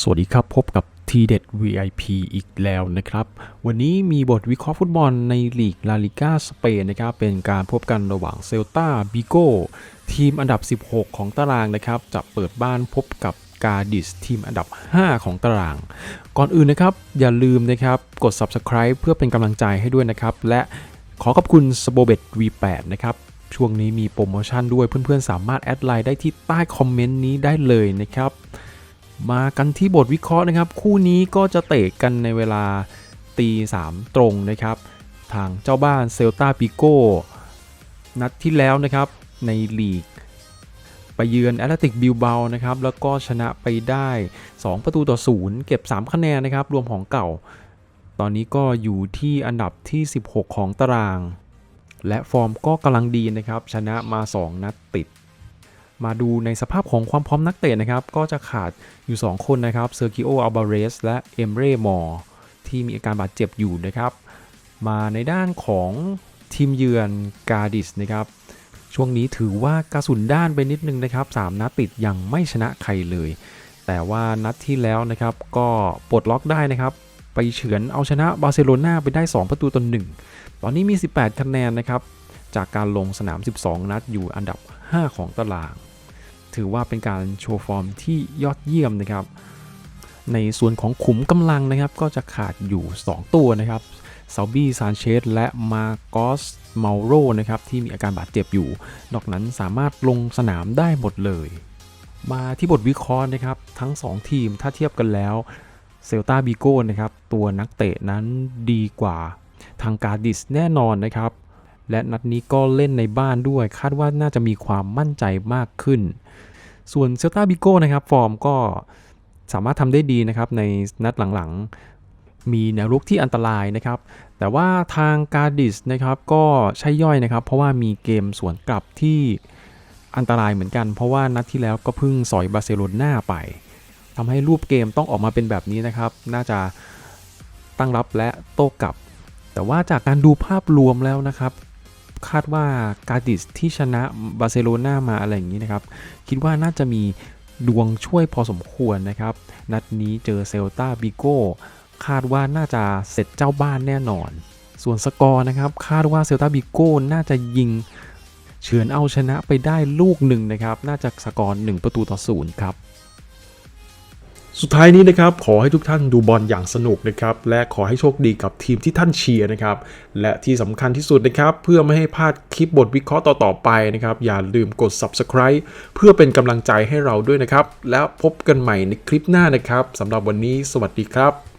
สวัสดีครับ พบกับทีเด็ด VIP อีกแล้วนะครับ วันนี้มีบทวิเคราะห์ฟุตบอลในลีกลาลิก้าสเปนนะครับ เป็นการพบกันระหว่างเซลตาบิโกทีมอันดับ 16 ของตารางนะครับ จะเปิดบ้านพบกับกาดิสทีมอันดับ 5 ของตาราง ก่อนอื่นนะครับ อย่าลืมนะครับกด Subscribe เพื่อเป็นกำลังใจให้ด้วยนะครับ และขอขอบคุณ s b o b e t V8 นะครับช่วงนี้มีโปรโมชั่นด้วยเพื่อนๆ สามารถแอดไลน์ได้ที่ใต้คอมเมนต์นี้ได้เลยนะครับ มากันที่บทวิเคราะห์นะครับ คู่นี้ก็จะเตะกันในเวลาตีสามตรงนะครับ ทางเจ้าบ้านเซลตาปิโก้นัดที่แล้วนะครับในลีก ไปเยือนแอตเลติกบิลเบานะครับ แล้วก็ชนะไปได้ 2 ประตูต่อศูนย์เก็บ 3 คะแนนนะครับ รวมของเก่า ตอนนี้ก็อยู่ที่อันดับที่ 16 ของตาราง และฟอร์มก็กำลังดีนะครับ ชนะมา 2 นัดติด มาดูในสภาพของความพร้อมนักเตะนะครับ ก็จะขาดอยู่ 2 คนนะครับเซอร์กิโออัลบาเรสและเอมเร่มอร์ที่มีอาการบาดเจ็บอยู่นะครับ มาในด้านของทีมเยือนกาดิสนะครับ ช่วงนี้ถือว่ากระสุนด้านไปนิดนึงนะครับ 3 นัดติดยังไม่ชนะใครเลย แต่ว่านัดที่แล้วนะครับก็ปลดล็อกได้นะครับ ไปเฉือนเอาชนะบาร์เซโลนาไปได้ 2 ประตูต่อ1ตอนนี้มี 18 คะแนนนะครับ จากการลงสนาม 12 นัดอยู่อันดับ 5 ของตาราง ถือว่าเป็นการโชว์ฟอร์มที่ยอดเยี่ยมนะครับ ในส่วนของขุมกำลังนะครับ ก็จะขาดอยู่ 2 ตัวนะครับซาบี้ซานเชสและมาโกสเมาโรนะครับที่มีอาการบาดเจ็บอยู่ นอกนั้นสามารถลงสนามได้หมดเลย มาที่บทวิเคราะห์นะครับทั้ง 2 ทีมถ้าเทียบกันแล้วเซลตาบิโก้นะครับตัวนักเตะนั้นดีกว่าทางการดิสแน่นอนนะครับ และนัดนี้ก็เล่นในบ้านด้วย คาดว่าน่าจะมีความมั่นใจมากขึ้น ส่วนเซลตาบิโก้นะครับ ฟอร์มก็สามารถทำได้ดีนะครับในนัดหลังๆ มีแนวรุกที่อันตรายนะครับ แต่ว่าทางกาดิสนะครับก็ใช่ย่อยนะครับ เพราะว่ามีเกมสวนกลับที่อันตรายเหมือนกัน เพราะว่านัดที่แล้วก็เพิ่งสอยบาร์เซโลนาไปทำให้รูปเกมต้องออกมาเป็นแบบนี้นะครับ น่าจะตั้งรับและโต้กลับ แต่ว่าจากการดูภาพรวมแล้วนะครับ คาดว่ากาดิสที่ชนะบาร์เซโลนามาอะไรอย่างนี้นะครับ คิดว่าน่าจะมีดวงช่วยพอสมควรนะครับ นัดนี้เจอเซลตาบิโก้คาดว่าน่าจะเสร็จเจ้าบ้านแน่นอน ส่วนสกอร์นะครับ คาดว่าเซลตาบิโก้น่าจะยิงเฉือนเอาชนะไปได้ลูกหนึ่งนะครับ น่าจะสกอร์1ประตูต่อศูนย์ครับ สุดท้ายนี้นะครับขอให้ทุกท่านดูบอลอย่างสนุกนะครับและขอให้โชคดีกับทีมที่ท่านเชียร์นะครับและที่สำคัญที่สุดนะครับเพื่อไม่ให้พลาดคลิปบทวิเคราะห์ต่อๆไปนะครับอย่าลืมกด subscribe เพื่อเป็นกำลังใจให้เราด้วยนะครับแล้วพบกันใหม่ในคลิปหน้านะครับสำหรับวันนี้สวัสดีครับ